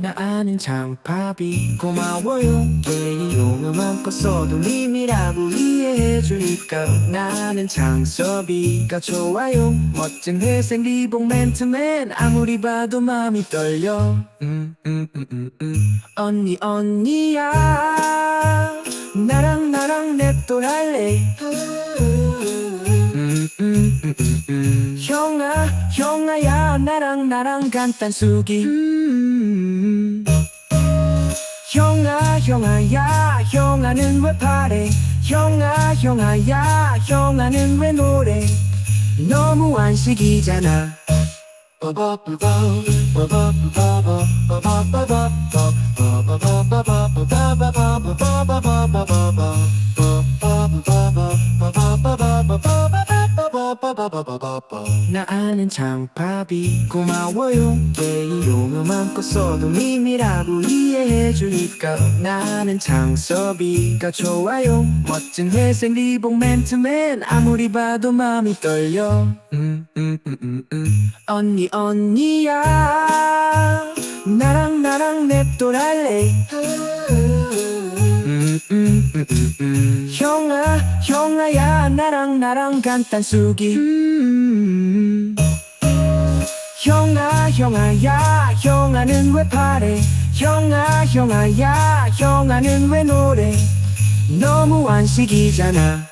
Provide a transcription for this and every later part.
나 아는 장팝이 고마워요. 개인용어 마음껏 써도 님이라고 이해해주니까. 나는 장섭이가 좋아요. 멋진 회색 리본 맨투맨 아무리 봐도 마음이 떨려. 음, 음, 음. 언니 언니야. 나랑 나랑 냅둬 할래 음. 형아 형아야 나랑 나랑 간단 수기 음. 형아 형아야 형아는 왜 파래 형아 형아야 형아는 왜 노래 너무 안식이잖아 나 아는 장팝이 고마워요. 개인용어 마음껏 써도 님이라고 이해해주니까. 나는 장섭이가 좋아요. 멋진 회색 리본 맨투맨 아무리 봐도 마음이 떨려. 음, 음, 음. 언니 언니야. 나랑 나랑 냅둬 할래. 음. 형아 형아야. 나랑 나랑 간단 수기 음. 형아 형아야 형아는 왜 파래? 형아 형아야 형아는 왜 노래? 너무 안식이잖아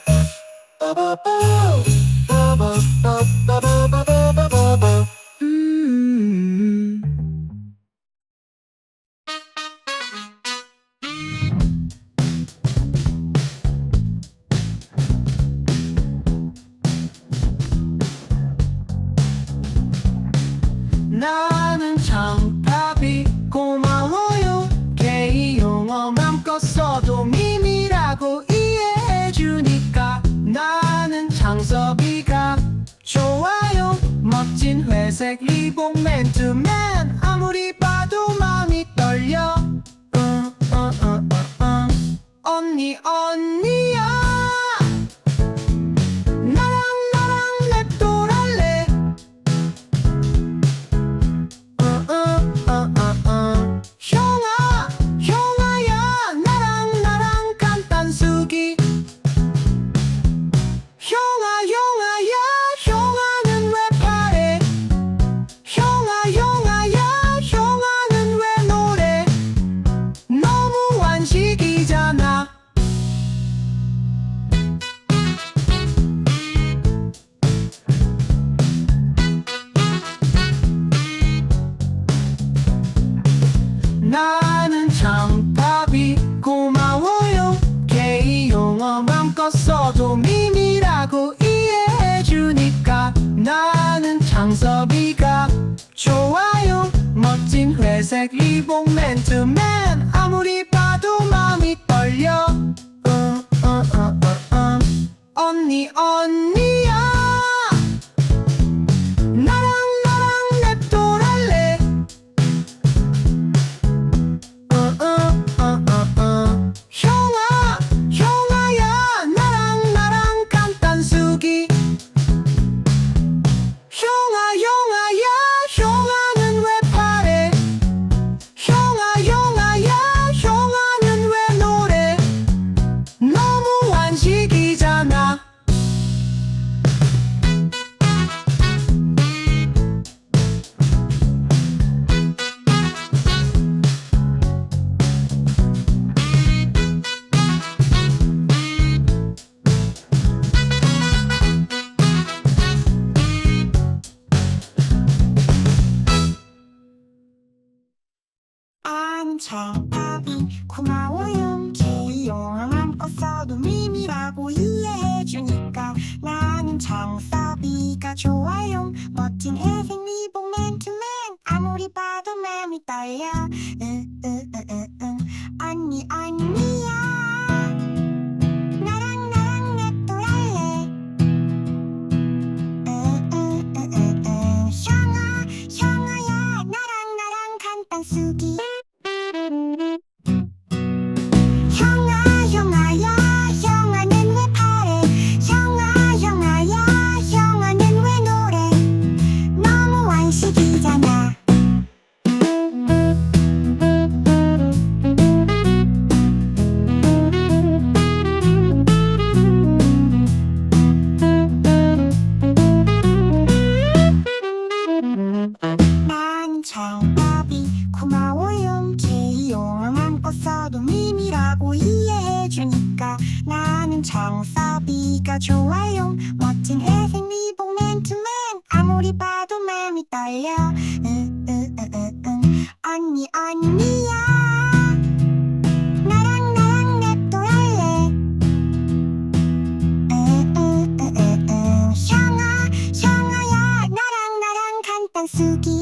장섭이가 좋아요. 멋진 회색 리본 맨투맨. 아무리 봐도 마 리본 는 장사비가 좋아요. 멋진 회색 리본 맨투맨. 아무리 봐도 마음이 떨려. 으으으으으. 언니 언니야. 나랑 나랑 랩돌할래. 으으으으으. 형아 형아야. 나랑 나랑 간단 수기 언니야. 나랑 나랑 내또 할래. 으으으으으 형아 형아야. 나랑 나랑 간단수기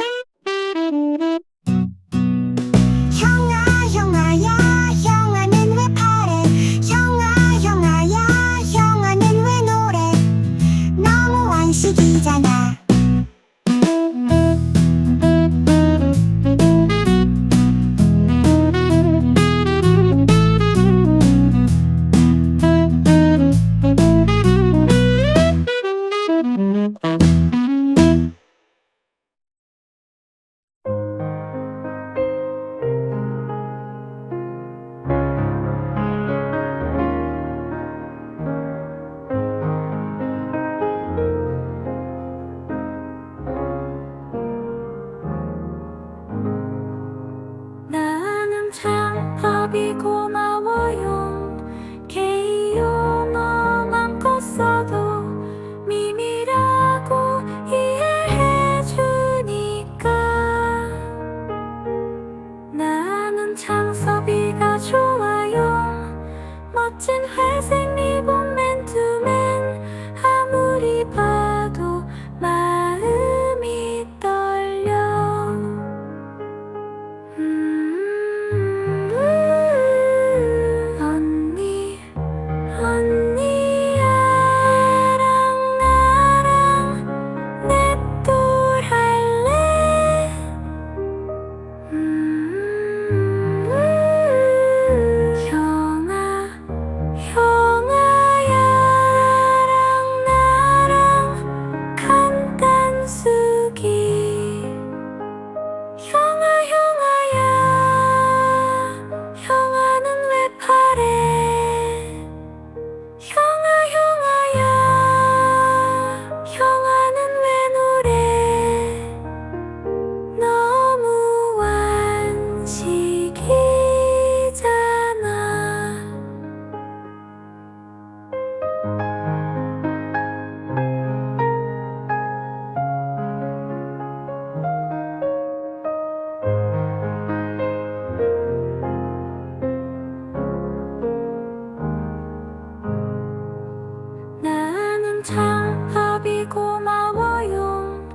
장합이 고마워요.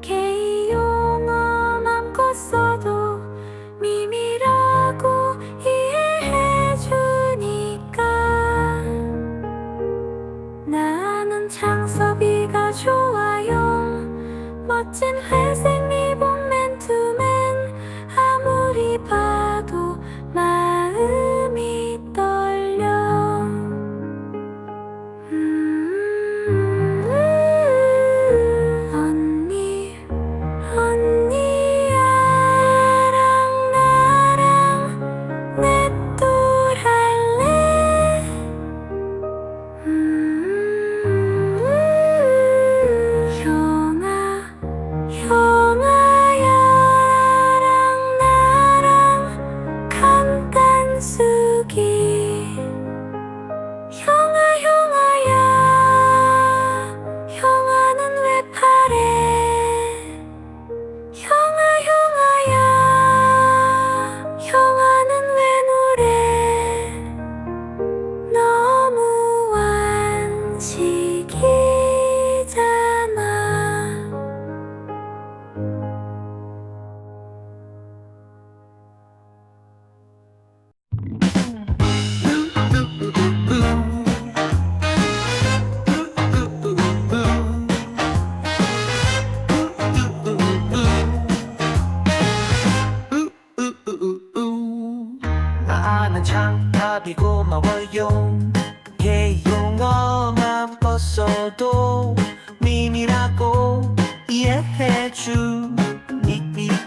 개이용어 맘껏 써도 미미라고 이해해주니까. 나는 창섭이가 좋아요. 멋진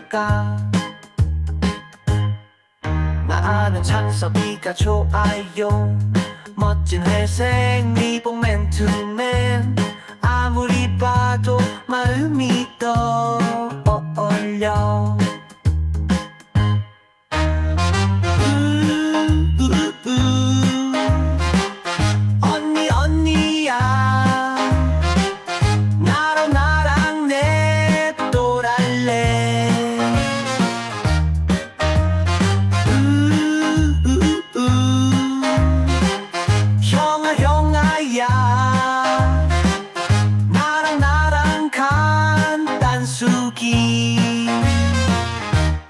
할까? 나는 찬섭이가 좋아요. 멋진 회색 미봉 맨투맨. 아무리 봐도 마음이 떠올려.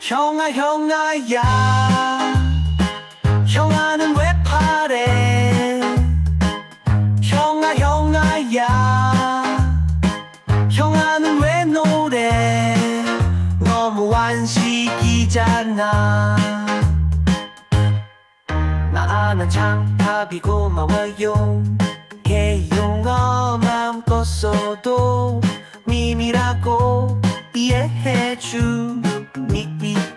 형아 형아야. 형아는 왜 파래? 형아 형아야. 형아는 왜 노래? 너무 완식이잖아. 나는 장답이 고마워요. 개용어 마음껏 써도 미미라고 이해해주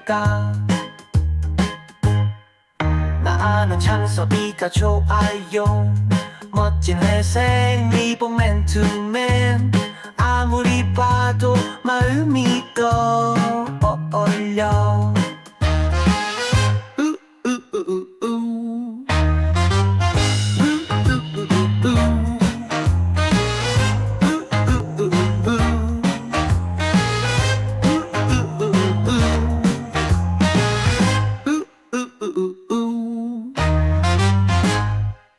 니까? 나는 창섭이가 좋아요. 멋진 회색 리본 맨투맨. 아무리 봐도 마음이 떠